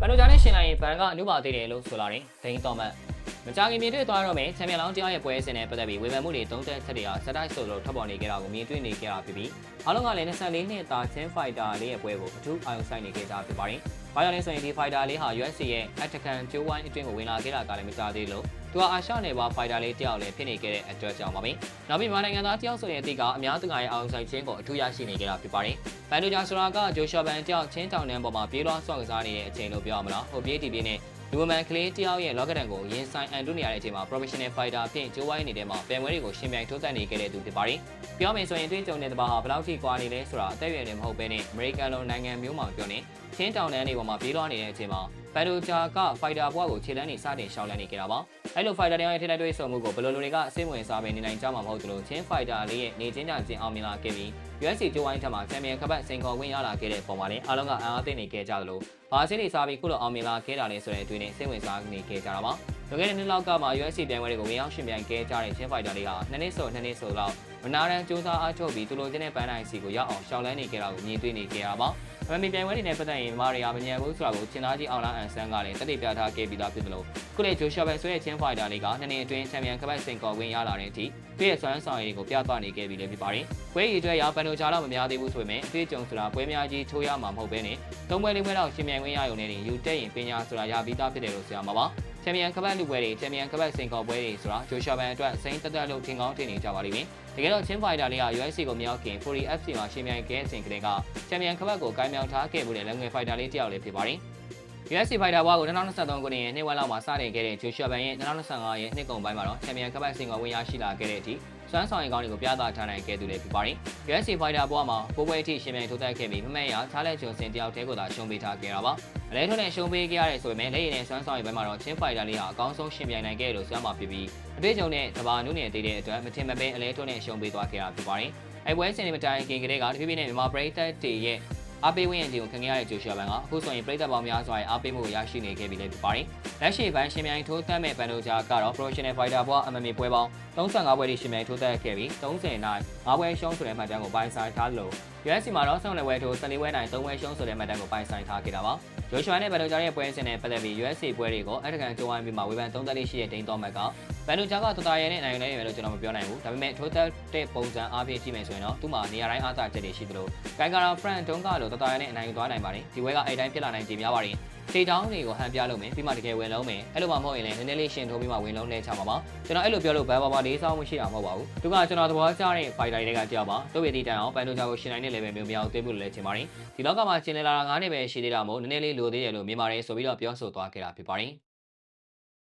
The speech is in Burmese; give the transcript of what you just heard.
ပန်နိုဂျာနဲ့ရှင်လိုက်ရင်ဘန်ကအနုပါသေးတယ်လို့ဆိုလာတယ်ဒိန်းတော်မတ်မကြခင်မြင်တွေ့သွားတော့မယ်ချန်ပီယံလောင်းတရားရဲ့ပွဲစဉ်နဲ့ပတ်သက်ပြီးဝေဖန်မှုတွေတုံးတက်ချက်တွေကစတိုက်ဆိုလို့ထပ်ပေါ်နေကြတာကိုမြင်တွေ့နေကြတာဖြစ်ပြီးအားလုံးကလည်း24နှစ်သားချင်းဖိုက်တာလေးရဲ့ပွဲကိုအထူးအာရုံစိုက်နေကြတာဖြစ်ပါတယ်။ဘာကြောင့်လဲဆိုရင်ဒီဖိုက်တာလေးဟာ UFC ရဲ့ Attacan ကျိုးဝိုင်းအတွင်းကိုဝင်လာခဲ့တာကလည်းမကြသေးလို့ သူကအာရှနယ်ပါဖိုက်တာလေးတယောက်လည်းဖြစ်နေခဲ့တဲ့အတွက်ကြောင့်ပါပဲ။နောက်ပြီးမြန်မာနိုင်ငံသားတယောက်ဆိုရင်အတိကအများသူငါရဲ့အာရုံစိုက်ခြင်းကိုအထူးရရှိနေကြတာဖြစ်ပါတယ်။ဘန်ဒိုဂျာဆိုတာကဂျိုရှော့ဘန်တယောက်ချင်းတောင်တန်းပေါ်မှာပြေးလွှားဆော့ကစားနေတဲ့အချိန်လို့ပြောရမလား။ဟိုပြေးတီပြေးနဲ့လူမန်ကလေးတယောက်ရဲ့ lock down ကိုရင်ဆိုင်အန်တုနေရတဲ့အချိန်မှာ professional fighter အဖြစ်ကျိုးဝိုင်းနေတဲ့မှာပင်ဝဲတွေကိုရှင်ပြိုင်ထိုးတက်နေခဲ့တဲ့သူဖြစ်ပါတယ်။ပြောမယ်ဆိုရင်တွေ့ကြုံတဲ့တဘာဟာဘယ်လောက်ထိကွာနေလဲဆိုတာအသက်အရွယ်တွေမဟုတ်ဘဲနဲ့ American လိုနိုင်ငံမျိုးမှာပြောနေချင်းတောင်တန်းတွေပေါ်မှာပြေးလွှားနေတဲ့အချိန်မှာဘယ်လိုဂျာက fighter ဘွားကိုခြေလမ်းနေစတင်ရှောင်းလန်းနေကြတာပါ။အဲ့လို fighter တွေရဲ့ထိတိုက်တွေ့ဆုံမှုကိုဘယ်လိုလူတွေကအစိမ့်ဝင်စားပဲနေနိုင်ကြမှာမဟုတ်သလိုချင်း fighter လေးရဲ့နေချင်းကြချင်းအောင်မြင်လာခဲ့ပြီး UFC ကျိုးဝိုင်းထက်မှာချန်ပီယံခပတ်စင်ခေါ်ဝင်ရလာခဲ့တဲ့ပုံမှာလည်းအားလုံးကအံအားသိနေခဲ့ကြသလိုဘာစင်းတွေစားပြီးခုလိုအောင်မြင်လာခဲ့တာလဲဆိုတဲ့အတွင်းနဲ့စိတ်ဝင်စားနေခဲ့ကြတာပါ လွန်ခဲ့တဲ့နှစ်လောက်ကမှ UFC ပြိုင်ပွဲတွေကိုဝင်ရောက်ရှင်ပြိုင်ခဲ့ကြတဲ့ချင်းဖိုက်တာတွေဟာနှစ်နှစ်ဆိုနှစ်နှစ်ဆိုလောက်မနာရန်စူးစမ်းအားထုတ်ပြီးသူလိုချင်တဲ့ပန်းတိုင်းစီကိုရောက်အောင်ရှောင်လန်းနေကြတာကိုမြင်တွေ့နေကြရပါအမေပြိုင်ပွဲတွေနဲ့ပတ်သက်ရင်မာရီယာမညံဘူးဆိုတာကိုချင်းသားကြီးအောင်လာအန်ဆန်ကလည်းတက်တည်ပြထားခဲ့ပြီးသားဖြစ်တယ်လို့ခုလေဂျိုရှာဘယ်ဆိုရဲ့ချင်းဖိုက်တာတွေကနှစ်နှစ်အတွင်းချန်ပီယံခပတ်စင်ခေါ်ဝင်ရလာတဲ့အထိသူ့ရဲ့စွမ်းဆောင်ရည်ကိုပြသနေခဲ့ပြီးလည်းဖြစ်ပါတယ်။ပွဲရည်အတွက်ရောပန်တိုချာတော့မများသေးဘူးဆိုပေမဲ့အတွေ့အကြုံဆိုတာပွဲများကြီးထိုးရမှာမဟုတ်ဘဲနဲ့သုံးပွဲလေးပွဲတော့ရှင်မြန်ဝင်ရရုံနဲ့ယူတက်ရင်ပညာဆိုတာရပြီးသားဖြစ်တယ်လို့ဆိုရမှာပါ။ ချန်ပီယံခပတ်လူပွဲတွေချန်ပီယံခပတ်စင်ခေါ်ပွဲတွေဆိုတာဂျိုရှာဘန်အတွက်စိမ့်တက်တက်လို့ထင်ကောင်းထင်နေကြပါလိမ့်မယ်။တကယ်တော့ချင်းဖိုက်တာလေးက UFC ကိုမရောက်ခင် Fury FC မှာရှင်မြန်ခဲ့တဲ့အချိန်ကလေးကချန်ပီယံခပတ်ကိုကိုင်းမြောက်ထားခဲ့မှုတဲ့လက်ငယ်ဖိုက်တာလေးတယောက်လေးဖြစ်ပါတယ်။ UFC Fighter ဘွားကို2023ခုနှစ်ရဲ့နှစ်ဝက်လောက်မှာစတင်ခဲ့တဲ့ Joshua Ban ရဲ့2025ရဲ့နှစ်ကုန်ပိုင်းမှာတော့ချန်ပီယံကပတ်စင်ကဝင်ရရှိလာခဲ့တဲ့အထိစွမ်းဆောင်ရည်ကောင်းတွေကိုပြသထားနိုင်ခဲ့သူလည်းဖြစ်ပါတယ်။ UFC Fighter ဘွားမှာပိုးပွဲအထိရှင်ပြိုင်ထိုးတက်ခဲ့ပြီးမမဲ့ရချားလက်ဂျွန်စင်တယောက်တည်းကိုသာရှုံးပေးထားခဲ့တာပါ။အလဲထုံးနဲ့ရှုံးပေးခဲ့ရတဲ့ဆိုပေမဲ့လက်ရည်နဲ့စွမ်းဆောင်ရည်ဘက်မှာတော့ချင်း Fighter လေးဟာအကောင်းဆုံးရှင်ပြိုင်နိုင်ခဲ့လို့ဆိုရမှာဖြစ်ပြီးအတွေ့အကြုံနဲ့တဘာနုနယ်တည်တဲ့အတွက်မထင်မပဲအလဲထုံးနဲ့ရှုံးပေးသွားခဲ့တာဖြစ်ပါတယ်။အဲပွဲစဉ်တွေမတိုင်ခင်ကလေးကတဖြည်းဖြည်းနဲ့မြန်မာပရိသတ်တွေရဲ့ အားပေးဝင်ရင်ဒီကိုခင်ခဲ့ရတဲ့ဂျိုရှူဘန်ကအခုဆိုရင်ပြည်သက်ပေါင်းများစွာရဲ့အားပေးမှုကိုရရှိနေခဲ့ပြီလည်းဖြစ်ပါတယ်။လက်ရှိဘန်ရှင်မြိုင်ထိုးတက်မဲ့ဘန်ဒိုဂျာကတော့ professional fighter ဘွား MMA ပွဲပေါင်း35ပွဲထိရှင်မြိုင်ထိုးတက်ခဲ့ပြီး30နိုင်5ပွဲရှုံးဆိုတဲ့မှတ်တမ်းကိုပိုင်ဆိုင်ထားလို့ UFC မှာတော့ဆောင်းလက်ဝဲထိုး14ပွဲနိုင်3ပွဲရှုံးဆိုတဲ့မှတ်တမ်းကိုပိုင်ဆိုင်ထားခဲ့တာပါ။ ဂျိုရှူနဲ့ဘန်ဒိုဂျာရဲ့ပွဲစဉ်နဲ့ပတ်သက်ပြီး UFC ပွဲတွေကိုအထက်ကန်ကြိုးဝိုင်းပြီးမှဝေဖန်သုံးသပ်လေးရှိတဲ့ဒိန်းတော်မက်ကဘန်ဒိုဂျာကတော်တာရဲနဲ့နိုင်နိုင်ရဲလို့ကျွန်တော်မပြောနိုင်ဘူး။ဒါပေမဲ့ထိုးတက်တဲ့ပုံစံအားဖြင့်ကြည့်မယ်ဆိုရင်တော့သူ့မှာနေရာတိုင်းအားသာချက်တွေရှိသလိုဂိုင်ကာရာဖရန်တုံးကလို့တော်တာရဲနဲ့အနိုင်ယူသွားနိုင်ပါတယ်။ဒီပွဲကအဲ့တိုင်းဖြစ်လာနိုင်ကြများပါတယ်။ ထိတောင်းတွေကိုဟန်ပြလုပ်မယ်ပြီးမှတကယ်ဝင်လုံးမယ်အဲ့လိုမှမဟုတ်ရင်လည်းနည်းနည်းလေးရှင်ထိုးပြီးမှဝင်လုံးလဲချမှာပါကျွန်တော်အဲ့လိုပြောလို့ဘာဘာဘာလေးစောင်းမရှိတာမဟုတ်ပါဘူးသူကကျွန်တော်သဘောကျတဲ့ fighter တွေကကြောက်ပါတို့ပြည်တီတိုင်အောင်ပန်တိုဂျာကိုရှင်နိုင်တဲ့ level မျိုးမရောက်သေးဘူးလို့လည်းထင်ပါတယ်ဒီလောက်ကမှရှင်နေလာတာ9နှစ်ပဲရှိသေးတာမို့နည်းနည်းလေးလိုသေးတယ်လို့မြင်ပါတယ်ဆိုပြီးတော့ပြောဆိုသွားခဲ့တာဖြစ်ပါတယ်